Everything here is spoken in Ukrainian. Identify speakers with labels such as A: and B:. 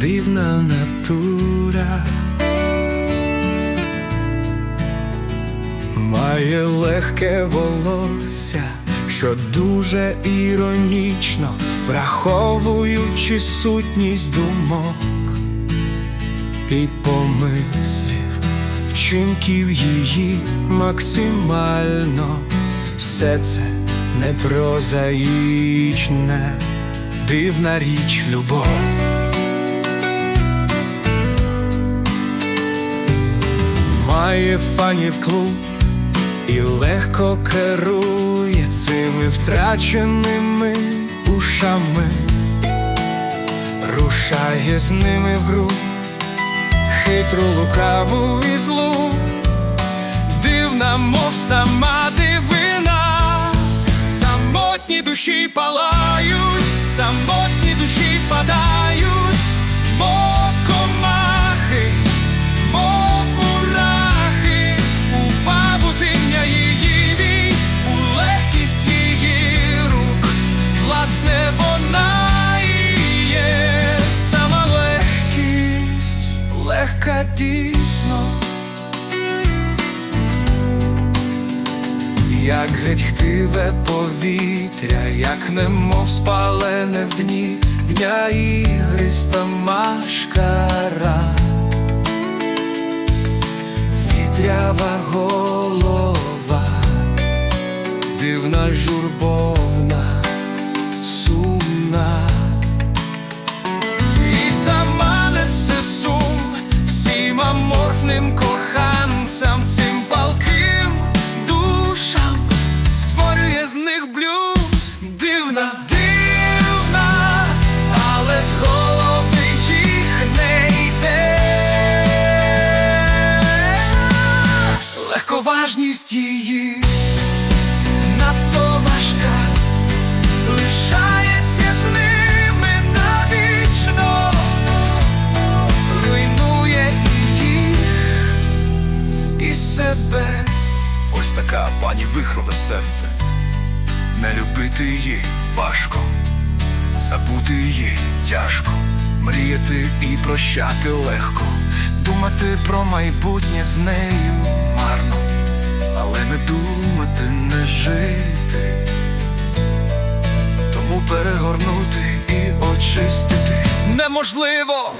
A: дивна натура. Має легке волосся, що дуже іронічно, враховуючи сутність думок і помислів, вчинків її максимально, все це не прозаїчне, дивна річ любов. Має фанів клуб і легко керує цими втраченими ушами, рушає з ними в гру, хитру лукаву і злу, дивна, мов сама дивина, самотні душі палають, самотні душі падають, легка дійсно, як геть хтиве повітря, як немов спалене в дні, дня ігриста машкара. Вітрява голова, дивна журбовна, всім аморфним коханцям, цим палким душам, створює з них блюз, дивна, дивна, але з їх не йде. Легковажність її надто
B: пані вихрове серце. Не любити її важко, забути її тяжко, мріяти і прощати легко, думати про майбутнє з нею марно, але не думати, не жити, тому перегорнути і очистити.
A: Неможливо